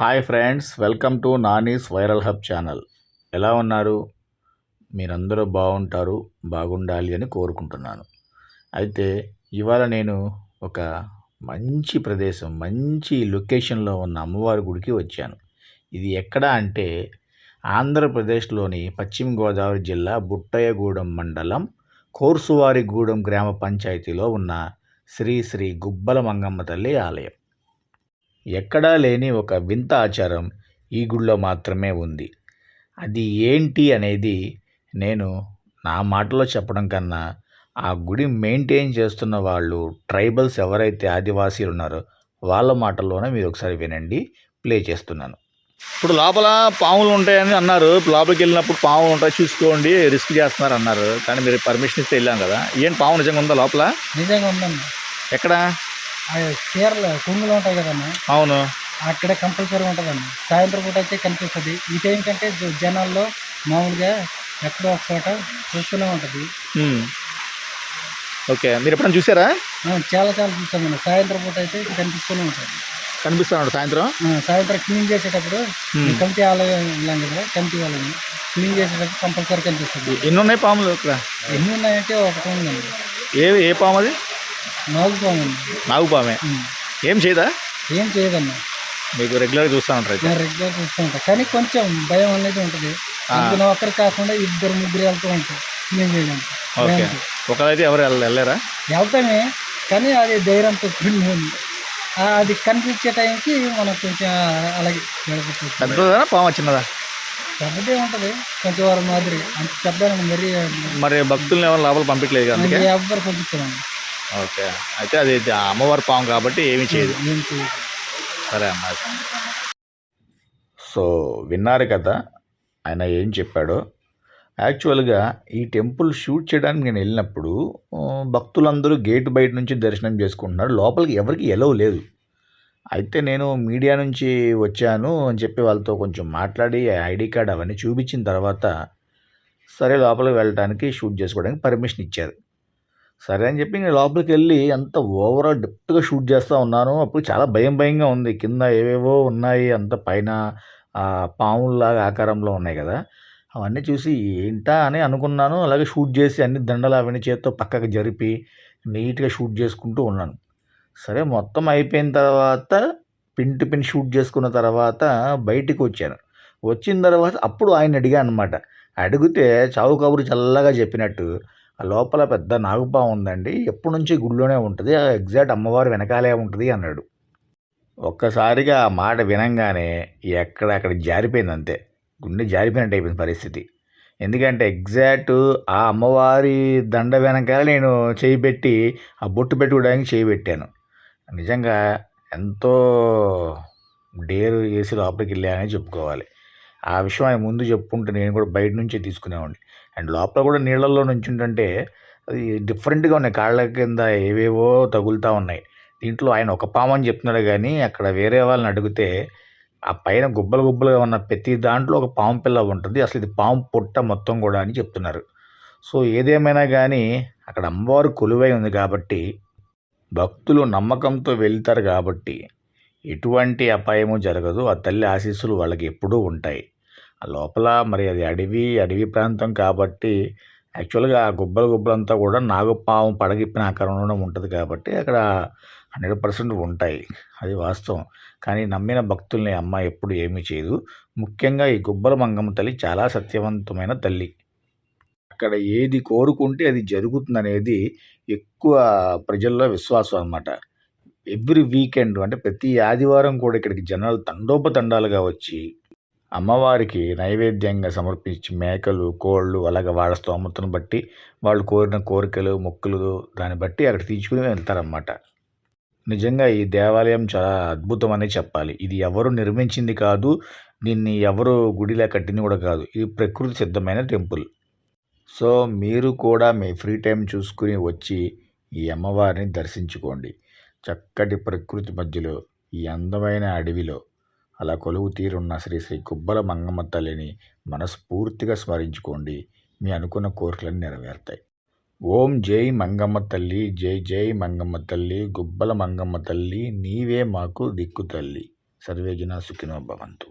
Hi friends welcome to Nani's viral hub channel. ఎలా ఉన్నారు? మీరందరూ బాగుంటారు బాగుండాలి అని కోరుకుంటున్నాను. అయితే ఇవాళ నేను ఒక మంచి ప్రదేశం మంచి లొకేషన్లో ఉన్న అమ్మవారి గుడికి వచ్చాను. ఇది ఎక్కడ అంటే ఆంధ్రప్రదేశ్లోని పశ్చిమ గోదావరి జిల్లా బుట్టయ్యగూడెం మండలం కోర్సువారిగూడెం గ్రామ పంచాయతీలో ఉన్న శ్రీ శ్రీ గుబ్బల మంగమ్మ తల్లి ఆలయం. ఎక్కడా లేని ఒక వింత ఆచారం ఈ గుడిలో మాత్రమే ఉంది. అది ఏంటి అనేది నేను నా మాటలో చెప్పడం కన్నా ఆ గుడి మెయింటైన్ చేస్తున్న వాళ్ళు ట్రైబల్స్ ఎవరైతే ఆదివాసీలు ఉన్నారో వాళ్ళ మాటల్లోనే మీరు ఒకసారి వినండి ప్లే చేస్తున్నాను. ఇప్పుడు లోపల పాములు ఉంటాయని అన్నారు. ఇప్పుడు లోపలికి వెళ్ళినప్పుడు పాములు ఉంటాయి చూసుకోండి రిస్క్ చేస్తున్నారు అన్నారు. కానీ మీరు పర్మిషన్ ఇస్తే వెళ్ళాం కదా. ఏం పాము నిజంగా ఉందా లోపల? నిజంగా ఉందండి. ఎక్కడ? చీరలు కొంగులు ఉంటాయి కదన్న? అవును. అక్కడే కంపల్సరీ ఉంటుందండి సాయంత్రం పూట అయితే కనిపిస్తుంది. ఈ టైం కంటే జనాల్లో మామూలుగా ఎక్కడో ఒక చోట చూస్తూనే ఉంటుంది. ఓకే. మీరు ఎప్పుడైనా చూసారా? చాలా చాలా చూస్తామండి సాయంత్రం పూట అయితే కనిపిస్తూనే ఉంటుంది కనిపిస్తున్నాడు సాయంత్రం? సాయంత్రం క్లీన్ చేసేటప్పుడు కమిటీ ఆలయం వెళ్ళాం కదా కమిటీ వాళ్ళని క్లీన్ చేసేటప్పుడు కంపల్సరీ కనిపిస్తుంది. ఎన్ని ఉన్నాయి పాములు ఇక్కడ? ఎన్ని ఉన్నాయంటే ఒకటి ఉందండి. ఏ ఏ పాము అది? నాగుపామండి నాగు పామే ఏం చేయదా? ఏం చేయదన్న. మీకు రెగ్యులర్గా చూస్తూ ఉంటారు అయితే. నేను రెగ్యులర్ చూస్తూ ఉంటాను కానీ కొంచెం భయం అనేది ఉంటుంది. అందులో ఒక్కరు కాకుండా ఇద్దరు ముగ్గురు వెళ్తూ ఉంటాం క్లీన్ చేయడానికి ఓకే. ఒకరైతే ఎవరు వెళ్ళ- వెళ్ళారా వెళ్తామే కానీ అది ధైర్యంతో కూడి ఉంది అది కనిపించే టైంకి మనం కొంచెం అలాగే పెద్దదా పాము చిన్నదా? పెద్దదే ఉంటుంది. కొంచెం వారం మాదిరి. అంత పెద్ద మరీ మరి భక్తుల్ని ఎవరు లోపల పంపించలేదు కదా అందుకే? ఎవ్వరు పంపించామండి ఓకే. అయితే అది అమ్మవారి పాము కాబట్టి ఏమీ చేయదు. సరే అన్న సో విన్నారు కదా ఆయన ఏం చెప్పాడో. యాక్చువల్గా ఈ టెంపుల్ షూట్ చేయడానికి నేను వెళ్ళినప్పుడు భక్తులందరూ గేట్ బయట నుంచి దర్శనం చేసుకుంటున్నారు. లోపలికి ఎవరికి ఎలవ్ లేదు. అయితే నేను మీడియా నుంచి వచ్చాను అని చెప్పి వాళ్ళతో కొంచెం మాట్లాడి ఐడి కార్డ్ అవన్నీ చూపించిన తర్వాత సరే లోపలికి వెళ్ళడానికి షూట్ చేసుకోవడానికి పర్మిషన్ ఇచ్చారు. సరే అని చెప్పి నేను లోపలికి వెళ్ళి అంత ఓవరాల్ డెప్త్గా షూట్ చేస్తూ ఉన్నాను అప్పుడు చాలా భయం భయంగా ఉంది. కింద ఏవేవో ఉన్నాయి అంత పైన ఆ, పాముల్లాగా ఆకారంలో ఉన్నాయి కదా. అవన్నీ చూసి ఏంటా అని అనుకున్నాను. అలాగే షూట్ చేసి అన్ని దండలు అవన్నీ చేత్తో పక్కకు జరిపి నీట్గా షూట్ చేసుకుంటూ ఉన్నాను. సరే మొత్తం అయిపోయిన తర్వాత పిన్ టు పిన్ షూట్ చేసుకున్న తర్వాత బయటికి వచ్చాను. వచ్చిన తర్వాత అప్పుడు ఆయన అడిగా అనమాట అడిగితే చావు కబురు చల్లగా చెప్పినట్టు లోపల పెద్ద నాగుపాము ఉందండి. ఎప్పటి నుంచి గుళ్ళోనే ఉంటుంది. ఆ ఎగ్జాక్ట్ అమ్మవారు వెనకాలే ఉంటుంది అన్నాడు. ఒక్కసారిగా ఆ మాట వినంగానే ఎక్కడ అక్కడ జారిపోయింది అంతే. గుండె జారిపోయినట్టు అయిపోయింది పరిస్థితి. ఎందుకంటే ఎగ్జాక్ట్ ఆ అమ్మవారి దండ వెనకాల నేను చేయి పెట్టి ఆ బొట్టు పెట్టుకోవడానికి చేయి పెట్టాను. నిజంగా ఎంతో డేరు వేసి లోపలికి వెళ్ళానని చెప్పుకోవాలి. ఆ విషయం ఆయన ముందు చెప్పుకుంటే నేను కూడా బయట నుంచే తీసుకునేవాడిని. అండ్ లోపల కూడా నీళ్ళల్లో నుంచుంటుంటే అది డిఫరెంట్గా ఉన్నాయి. కాళ్ళ కింద ఏవేవో తగులుతూ ఉన్నాయి. దీంట్లో ఆయన ఒక పాము అని చెప్తున్నాడు కానీ అక్కడ వేరే వాళ్ళని అడిగితే ఆ పైన గుబ్బలు గుబ్బలుగా ఉన్న ప్రతి దాంట్లో ఒక పాము పిల్ల ఉంటుంది. అసలు ఇది పాము పుట్ట మొత్తం కూడా అని చెప్తున్నారు. సో ఏదేమైనా కానీ అక్కడ అమ్మవారు కొలువై ఉంది కాబట్టి భక్తులు నమ్మకంతో వెళ్తారు కాబట్టి ఎటువంటి అపాయము జరగదు. ఆ తల్లి ఆశీస్సులు వాళ్ళకి ఎప్పుడూ ఉంటాయి. ఆ లోపల మరి అది అడవి అడవి ప్రాంతం కాబట్టి యాక్చువల్గా ఆ గుబ్బల గుబ్బలంతా కూడా నాగపావం పడగిప్పిన ఆకారంలోనే ఉంటుంది కాబట్టి అక్కడ హండ్రెడ్ పర్సెంట్ ఉంటాయి. అది వాస్తవం. కానీ నమ్మిన భక్తుల్ని అమ్మ ఎప్పుడు ఏమీ చేయదు. ముఖ్యంగా ఈ గుబ్బల మంగమ్మ తల్లి చాలా సత్యవంతమైన తల్లి. అక్కడ ఏది కోరుకుంటే అది జరుగుతుందనేది ఎక్కువ ప్రజల్లో విశ్వాసం అన్నమాట. ఎవ్రీ వీకెండ్ అంటే ప్రతి ఆదివారం కూడా ఇక్కడికి జనాలు తండోపతండాలుగా వచ్చి అమ్మవారికి నైవేద్యంగా సమర్పించి మేకలు కోళ్ళు అలాగే వాళ్ళ స్తోమతను బట్టి వాళ్ళు కోరిన కోరికలు మొక్కులు దాన్ని బట్టి అక్కడ తీసుకుని వెళ్తారన్నమాట. నిజంగా ఈ దేవాలయం చాలా అద్భుతం అనే చెప్పాలి. ఇది ఎవరు నిర్మించింది కాదు దీన్ని ఎవరు గుడిలా కట్టింది కూడా కాదు. ఇది ప్రకృతి సిద్ధమైన టెంపుల్. సో మీరు కూడా మీ ఫ్రీ టైం చూసుకుని వచ్చి ఈ అమ్మవారిని దర్శించుకోండి. చక్కటి ప్రకృతి మధ్యలో ఈ అందమైన అడవిలో అలా కొలువు తీరున్న శ్రీ శ్రీ కుబ్బల మంగమ్మ తల్లిని మనస్ఫూర్తిగా స్మరించుకోండి. మీ అనుకున్న కోరికలను నెరవేరుతాయి. ఓం జై మంగమ్మ తల్లి జై జై మంగమ్మ తల్లి గుబ్బల మంగమ్మ తల్లి నీవే మాకు దిక్కు తల్లి. సర్వేజన సుఖినో భవంతు.